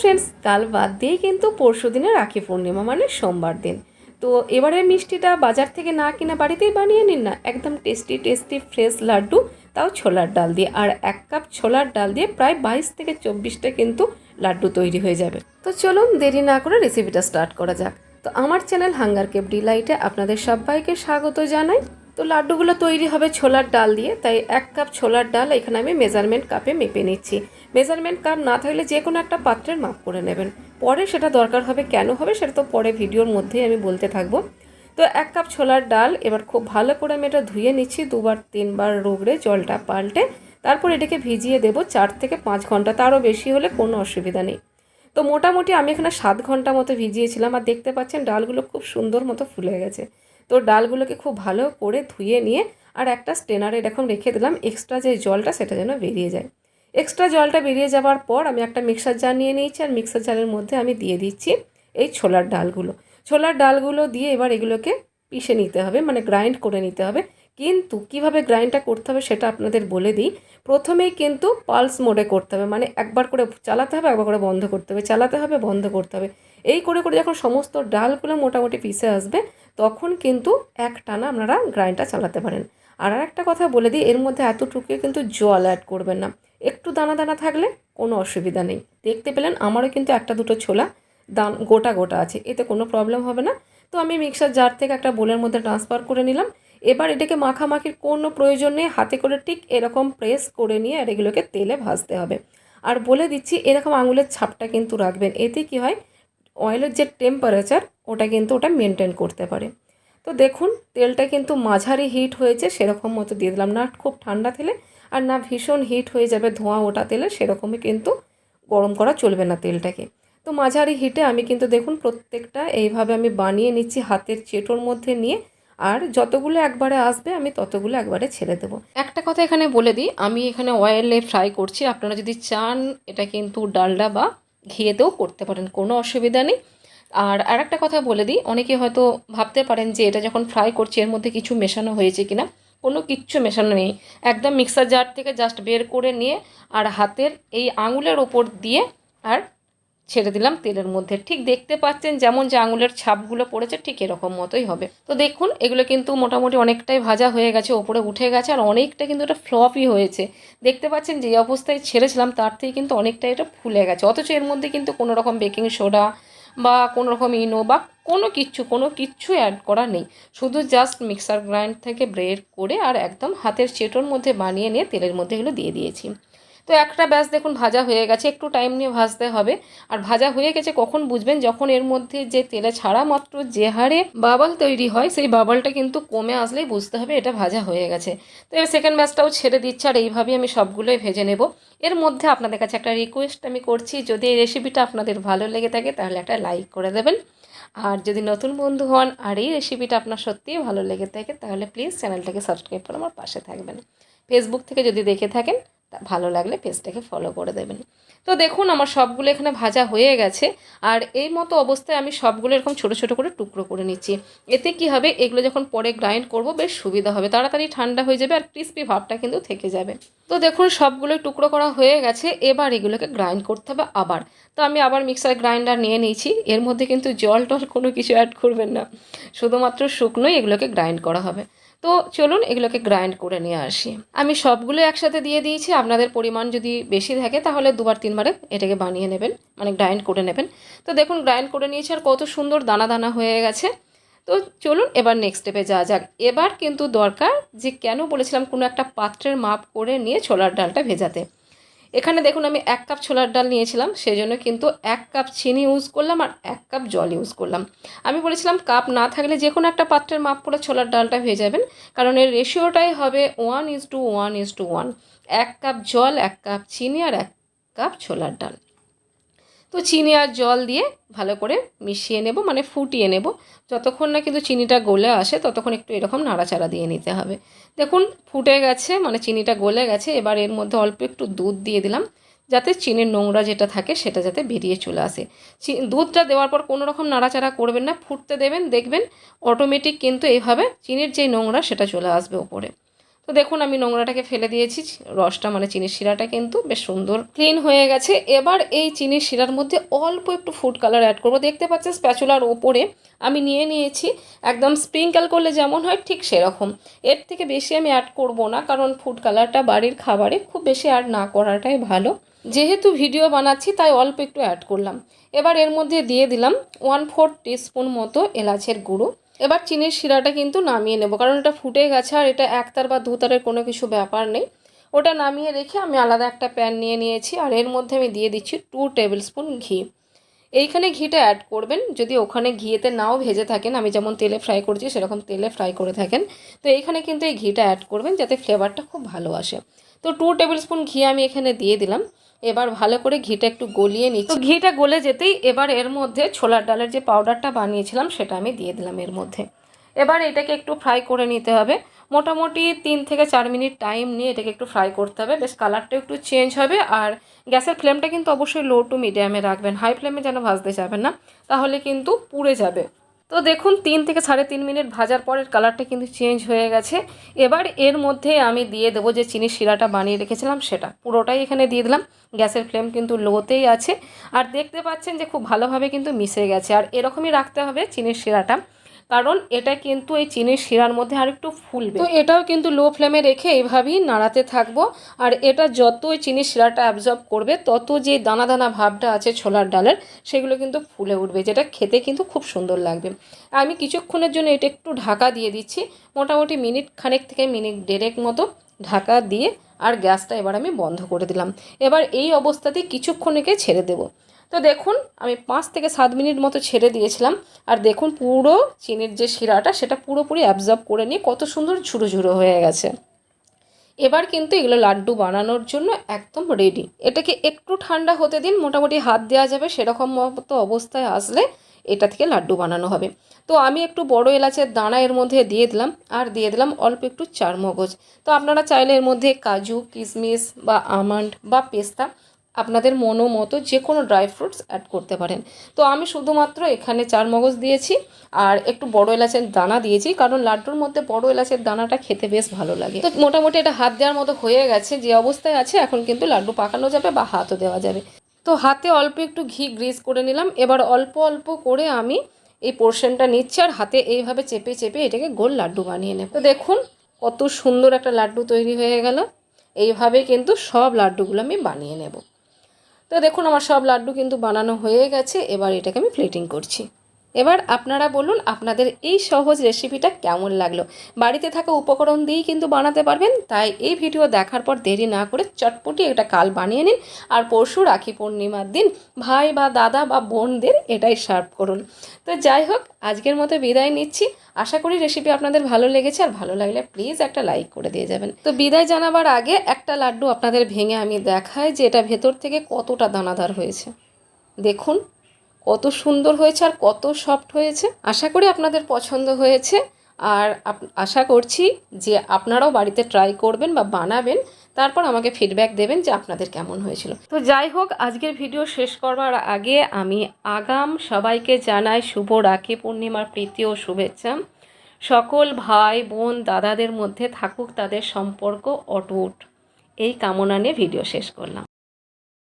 Friends কাল বাদ দিয়েই কিন্তু পরশু দিনে রাখি পূর্ণিমা মানে সোমবার দিন। তো এবারে মিষ্টিটা বাজার থেকে না কিনা বাড়িতেই বানিয়ে নিন না, একদম টেস্টি টেস্টি ফ্রেশ লাড্ডু, তাও ছোলার ডাল দিয়ে। আর এক কাপ ছোলার ডাল দিয়ে প্রায় বাইশ থেকে চব্বিশটা কিন্তু লাড্ডু তৈরি হয়ে যাবে। তো চলুন দেরি না করে রেসিপিটা স্টার্ট করা যাক। তো আমার চ্যানেল হাঙ্গার কেপ ডিলাইটে আপনাদের সবাইকে স্বাগত জানাই। তো লাড্ডুগুলো তৈরি হবে ছোলার ডাল দিয়ে। তাই এক কাপ ছোলার ডাল এখানে আমি মেজারমেন্ট কাপে মেপে নিচ্ছি। মেজারমেন্ট কাপ না থাকলে যে কোনো একটা পাত্রের মাপ করে নেবেন। পরে সেটা দরকার হবে কেন হবে সেটা তো পরে ভিডিওর মধ্যেই আমি বলতে থাকব। তো এক কাপ ছোলার ডাল এবার খুব ভালো করে আমি এটা ধুয়ে নিচ্ছি, দুবার তিনবার রোগড়ে জলটা পাল্টে। তারপর এটাকে ভিজিয়ে দেবো চার থেকে পাঁচ ঘণ্টা, তারও বেশি হলে কোনো অসুবিধা নেই। তো মোটামুটি আমি এখানে সাত ঘণ্টা মতো ভিজিয়েছিলাম আর দেখতে পাচ্ছেন ডালগুলো খুব সুন্দর মতো ফুলে গেছে। তো ডালগুলোকে খুব ভালো করে ধুয়ে নিয়ে আর একটা স্টেনারে এরকম রেখে দিলাম এক্সট্রা যে জলটা সেটা যেন বেরিয়ে যায়। এক্সট্রা জলটা বেরিয়ে যাওয়ার পর আমি একটা মিক্সার জার নিয়ে নিয়েছি আর মিক্সার জারের মধ্যে আমি দিয়ে দিচ্ছি এই ছোলার ডালগুলো। ছোলার ডালগুলো দিয়ে এবার এগুলোকে পিষে নিতে হবে মানে গ্রাইন্ড করে নিতে হবে। কিন্তু কীভাবে গ্রাইন্ডটা করতে হবে সেটা আপনাদের বলে দিই। প্রথমেই কিন্তু পালস মোডে করতে হবে মানে একবার করে চালাতে হবে, একবার করে বন্ধ করতে হবে, চালাতে হবে, বন্ধ করতে হবে। এই করে করে যখন সমস্ত ডালগুলো মোটামুটি পিষে আসবে, তখন কিন্তু এক টানা আপনারা গ্রাইন্ডটা চালাতে পারেন। আর একটা কথা বলে দিই, এর মধ্যে এতটুকু কিন্তু জল অ্যাড করবেন না। একটু দানা দানা থাকলে কোনো অসুবিধা নেই। দেখতে পেলেন আমারও কিন্তু একটা দুটো ছোলা দান, গোটা গোটা আছে, এতে কোনো প্রবলেম হবে না। তো আমি মিক্সার জার থেকে একটা বোলের মধ্যে ট্রান্সফার করে নিলাম। এবার এটাকে মাখামাখির কোনো প্রয়োজন নেই, হাতে করে ঠিক এরকম প্রেস করে নিয়ে আর এগুলোকে তেলে ভাজতে হবে। আর বলে দিচ্ছি, এরকম আঙুলের ছাপটা কিন্তু রাখবেন। এতে কি হয় অয়েলের যে টেম্পারেচার ওটা কিন্তু ওটা মেনটেন করতে পারে। তো দেখুন, তেলটা কিন্তু মাঝারি হিট হয়েছে, সেরকম মতো দিয়ে দিলাম। না, খুব ঠান্ডা তেলে, আর না ভীষণ হিট হয়ে যাবে ধোঁয়া ওটা তেলে, সেরকমই কিন্তু গরম করা চলবে না তেলটাকে। তো মাঝারি হিটে আমি কিন্তু দেখুন, প্রত্যেকটা এইভাবে আমি বানিয়ে নিচ্ছি হাতের চেটোর মধ্যে নিয়ে, আর যতগুলো একবারে আসবে, আমি ততগুলো একবারে ছেড়ে দেবো। একটা কথা এখানে বলে দিই, আমি এখানে অয়েলে ফ্রাই করছি। আপনারা যদি চান, এটা কিন্তু ডালডা বা ঘিয়েতেও করতে পারেন, কোনো অসুবিধা নেই। আর আর একটা কথা বলে দিই, অনেকে হয়তো ভাবতে পারেন যে এটা যখন ফ্রাই করছি, এর মধ্যে কিছু মেশানো হয়েছে কিনা। কোনো কিচ্ছু মেশানো নেই। একদম মিক্সার জার থেকে জাস্ট বের করে নিয়ে আর হাতের এই আঙুলের ওপর দিয়ে আর ছেড়ে দিলাম, তেলের মধ্যে। ঠিক দেখতে পাচ্ছেন যেমন যে আঙুলের ছাপগুলো পড়েছে, ঠিক এরকম মতোই হবে। তো দেখুন, এগুলো কিন্তু মোটামুটি অনেকটাই ভাজা হয়ে গেছে, ওপরে উঠে গেছে, আর অনেকটা কিন্তু এটা ফ্লপই হয়েছে। দেখতে পাচ্ছেন যে অবস্থায় ছেড়েছিলাম, তার থেকে কিন্তু অনেকটা এটা ফুলে গেছে। অথচ এর মধ্যে কিন্তু কোনো রকম বেকিং সোডা বা কোনো রকম ইনো বা কোনো কিচ্ছু কোনো কিচ্ছু অ্যাড করা নেই। শুধু জাস্ট মিক্সার গ্রাইন্ড থেকে ব্রেড করে আর একদম হাতের চেটোর মধ্যে বানিয়ে নিয়ে তেলের মধ্যে এগুলো দিয়ে দিয়েছি। তো একটা ব্যাস দেখুন, ভাজা হয়ে গেছে। একটু টাইম নিয়ে ভাজতে হবে। আর ভাজা হয়ে গেছে, কখন বুঝবেন? যখন এর মধ্যে যে তেলে ছাড়া মাত্র যে হারে বাবল তৈরি হয়, সেই বাবলটা কিন্তু কমে আসলেই বুঝতে হবে এটা ভাজা হয়ে গেছে। তো এবার সেকেন্ড ব্যাচটাও ছেড়ে দিচ্ছে, আর এইভাবেই আমি সবগুলোই ভেজে নেব। এর মধ্যে আপনাদের কাছে একটা রিকোয়েস্ট আমি করছি, যদি এই রেসিপিটা আপনাদের ভালো লেগে থাকে, তাহলে একটা লাইক করে দেবেন। আর যদি নতুন বন্ধু হন, আর এই রেসিপিটা আপনার সত্যিই ভালো লেগে থাকে, তাহলে প্লিজ চ্যানেলটাকে সাবস্ক্রাইব করে আমার পাশে থাকবেন। ফেসবুক থেকে যদি দেখে থাকেন ভালো লাগলে পেজটাকে ফলো করে দেবেন। তো দেখুন, আমার সবগুলো এখানে ভাজা হয়ে গেছে। আর এই মতো অবস্থায় আমি সবগুলো এরকম ছোটো ছোটো করে টুকরো করে নিচ্ছি। এতে কি হবে? এগুলো যখন পরে গ্রাইন্ড করব, বেশ সুবিধা হবে। তাড়াতাড়ি ঠান্ডা হয়ে যাবে আর ক্রিস্পি ভাবটা কিন্তু থেকে যাবে। তো দেখুন সবগুলো টুকরো করা হয়ে গেছে। এবার এগুলোকে গ্রাইন্ড করতে হবে আবার। তো আমি আবার মিক্সার গ্রাইন্ডার নিয়ে নিয়েছি। এর মধ্যে কিন্তু জল টল কোনো কিছু অ্যাড করবেন না। শুধুমাত্র শুকনোই এগুলোকে গ্রাইন্ড করা হবে। তো চলুন এগুলোকে গ্রাইন্ড করে নিয়ে আসি। আমি সবগুলো একসাথে দিয়ে দিয়েছি, আপনাদের পরিমাণ যদি বেশি থাকে তাহলে দুবার তিনবারে এটাকে বানিয়ে নেবেন মানে গ্রাইন্ড করে নেবেন। তো দেখুন গ্রাইন্ড করে নিয়েছি আর কত সুন্দর দানা দানা হয়ে গেছে। তো চলুন এবার নেক্সট স্টেপে যাওয়া যাক। এবার কিন্তু দরকার যে কেন বলেছিলাম কোনো একটা পাত্রের মাপ করে নিয়ে ছোলার ডালটা ভেজাতে। এখানে দেখুন আমি এক কাপ ছোলার ডাল নিয়েছিলাম সেই জন্য কিন্তু এক কাপ চিনি ইউজ করলাম আর এক কাপ জল ইউজ করলাম। আমি বলেছিলাম কাপ না থাকলে যে কোনো একটা পাত্রের মাপ করে ছোলার ডালটা হয়ে যাবেন, কারণ এর রেশিওটাই হবে one is to one is to one এক কাপ জল, এক কাপ চিনি আর এক কাপ ছোলার ডাল। তো চিনি আর জল দিয়ে ভালো করে মিশিয়ে নেব মানে ফুটিয়ে নেব। যতক্ষণ না কিন্তু চিনিটা গলে আসে, ততক্ষণ একটু এরকম নাড়াচাড়া দিয়ে নিতে হবে। দেখুন, ফুটে গেছে মানে চিনিটা গলে গেছে। এবার এর মধ্যে অল্প একটু দুধ দিয়ে দিলাম, যাতে চিনির নোংরা যেটা থাকে সেটা যাতে বেরিয়ে চলে আসে। দুধটা দেওয়ার পর কোনো রকম নাড়াচাড়া করবেন না, ফুটতে দেবেন, দেখবেন অটোমেটিক কিন্তু এইভাবে চিনির যে নোংরা সেটা চলে আসবে ওপরে তো দেখুন, আমি নোংরাটাকে ফেলে দিয়েছি। রসটা মানে চিনির শিরাটা কিন্তু বেশ সুন্দর ক্লিন হয়ে গেছে। এবার এই চিনির শিরার মধ্যে অল্প একটু ফুড কালার অ্যাড করব। দেখতে পাচ্ছেন স্প্যাচুলার ওপরে আমি নিয়ে নিয়েছি। একদম স্প্রিঙ্কেল করলে যেমন হয় ঠিক সেরকম। এর থেকে বেশি আমি অ্যাড করব না, কারণ ফুড কালারটা বাড়ির খাবারে খুব বেশি অ্যাড না করাটাই ভালো। যেহেতু ভিডিও বানাচ্ছি, তাই অল্প একটু অ্যাড করলাম। এবার এর মধ্যে দিয়ে দিলাম ওয়ান ফোর টিস্পুন মতো এলাচের গুঁড়ো। এবার চিনির শিরাটা কিন্তু নামিয়ে নেব, কারণ এটা ফুটে গেছে আর এটা একতার বা দুতারের কোনো কিছু ব্যাপার নেই। ওটা নামিয়ে রেখে আমি আলাদা একটা প্যান নিয়ে নিয়েছি, আর এর মধ্যে আমি দিয়ে দিচ্ছি টু টেবিল স্পুন ঘি। এইখানে ঘিটা অ্যাড করবেন, যদি ওখানে ঘিয়েতে নাও ভেজে থাকেন, আমি যেমন তেলে ফ্রাই করছি সেরকম তেলে ফ্রাই করে থাকেন। তো এইখানে কিন্তু এই ঘিটা অ্যাড করবেন, যাতে ফ্লেভারটা খুব ভালো আসে। তো টু টেবিল স্পুন ঘি আমি এখানে দিয়ে দিলাম। এবার ভালো করে ঘিটা একটু গলিয়ে নিচ্ছি। ঘিটা গলে যেতেই এবার এর মধ্যে ছোলার ডালের যে পাউডারটা বানিয়েছিলাম, সেটা আমি দিয়ে দিলাম এর মধ্যে। এবার এটাকে একটু ফ্রাই করে নিতে হবে। মোটামুটি তিন থেকে চার মিনিট টাইম নিয়ে এটাকে একটু ফ্রাই করতে হবে। বেশ কালারটা একটু চেঞ্জ হবে আর গ্যাসের ফ্লেমটা কিন্তু অবশ্যই লো টু মিডিয়ামে রাখবেন। হাই ফ্লেমে যেন ভাজতে যাবেন না, তাহলে কিন্তু পুড়ে যাবে। তো দেখুন, তিন থেকে সাড়ে তিন মিনিট ভাজার পরের কালারটা কিন্তু চেঞ্জ হয়ে গেছে। এবার এর মধ্যে আমি দিয়ে দেবো যে চিনির শিরাটা বানিয়ে রেখেছিলাম, সেটা পুরোটাই এখানে দিয়ে দিলাম। গ্যাসের ফ্লেম কিন্তু লোতেই আছে। আর দেখতে পাচ্ছেন যে খুব ভালোভাবে কিন্তু মিশে গেছে। আর এরকমই রাখতে হবে চিনির শিরাটা। কারণ এটা কিন্তু এই চিনির শিরার মধ্যে আর একটু ফুলবে। তো এটাও কিন্তু লো ফ্লেমে রেখে এইভাবেই নাড়াতে থাকব। আর এটা যত ওই চিনির শিরাটা অ্যাবজর্ব করবে, তত যে দানা দানা ভাবটা আছে ছোলার ডালের, সেগুলো কিন্তু ফুলে উঠবে, যেটা খেতে কিন্তু খুব সুন্দর লাগবে। আমি কিছুক্ষণের জন্য এটা একটু ঢাকা দিয়ে দিচ্ছি। মোটামুটি মিনিট খানেক থেকে মিনিট দেড়েক মতো ঢাকা দিয়ে আর গ্যাসটা এবার আমি বন্ধ করে দিলাম। এবার এই অবস্থাতেই কিছুক্ষণেকে ছেড়ে দেবো। তো দেখুন, আমি পাঁচ থেকে সাত মিনিট মতো ছেড়ে দিয়েছিলাম, আর দেখুন পুরো চিনির যে শিরাটা, সেটা পুরোপুরি অ্যাবজর্ব করে নিয়ে কত সুন্দর ঝুড়ো ঝুড়ো হয়ে গেছে। এবার কিন্তু এগুলো লাড্ডু বানানোর জন্য একদম রেডি এটাকে একটু ঠান্ডা হতে দিন, মোটামুটি হাত দেওয়া যাবে, সেরকম মতো অবস্থায় আসলে এটা থেকে লাড্ডু বানানো হবে। তো আমি একটু বড় এলাচের দানা এর মধ্যে দিয়ে দিলাম, আর দিয়ে দিলাম অল্প একটু চারমগজ। তো আপনারা চাইলে এর মধ্যে কাজু, কিশমিশ বা আমন্ড বা পেস্তা আপনাদের মনো মতো যে কোনো ড্রাই ফ্রুটস অ্যাড করতে পারেন। তো আমি শুধুমাত্র এখানে চার মগজ দিয়েছি আর একটু বড় এলাচের দানা দিয়েছি, কারণ লাড্ডুর মধ্যে বড় এলাচের দানাটা খেতে বেশ ভালো লাগে। তো মোটামুটি এটা হাত দেওয়ার মতো হয়ে গেছে, যে অবস্থায় আছে এখন কিন্তু লাড্ডু পাকানো যাবে বা হাতও দেওয়া যাবে। তো হাতে অল্প একটু ঘি গ্রিস করে নিলাম, এবার অল্প অল্প করে আমি এই পোর্শনটা নিচ্ছি আর হাতে এইভাবে চেপে চেপে এটাকে গোল লাড্ডু বানিয়ে নেব। তো দেখুন কত সুন্দর একটা লাড্ডু তৈরি হয়ে গেল, এইভাবে কিন্তু সব লাড্ডুগুলো আমি বানিয়ে নেব। তো দেখুন আমার সব লাড্ডু কিন্তু বানানো হয়ে গেছে। এবার এটাকে আমি প্লেটিং করছি। এবার আপনারা বলুন আপনাদের এই সহজ রেসিপিটা কেমন লাগল? বাড়িতে থাকা উপকরণ দিয়েই কিন্তু বানাতে পারবেন, তাই এই ভিডিও দেখার পর দেরি না করে চটপটি এটা কাল বানিয়ে নিন, আর পরশু রাখি পূর্ণিমার দিন ভাই বা দাদা বা বোনদের এটাই সার্ভ করুন। তো যাই হোক, আজকের মতো বিদায় নিচ্ছি। আশা করি রেসিপি আপনাদের ভালো লেগেছে, আর ভালো লাগলে প্লিজ একটা লাইক করে দিয়ে যাবেন। তো বিদায় জানাবার আগে একটা লাড্ডু আপনাদের ভেঙে আমি দেখাই যে এটা ভেতর থেকে কতটা দানাদার হয়েছে। দেখুন। কত সুন্দর হয়েছে আর কত সফট হয়েছে। আশা করি আপনাদের পছন্দ হয়েছে। আর আশা করছি যে আপনারাও বাড়িতে ট্রাই করবেন বা বানাবেন। তারপর আমাকে ফিডব্যাক দেবেন যে আপনাদের কেমন হয়েছিল। তো যাই হোক, আজকের ভিডিও শেষ করবার আগে আমি আগাম সবাইকে জানাই শুভ রাখি, পূর্ণিমার প্রীতি ও শুভেচ্ছা। সকল ভাই, বোন, দাদাদের মধ্যে থাকুক তাদের সম্পর্ক অটুট। এই কামনা নিয়ে ভিডিও শেষ করলাম।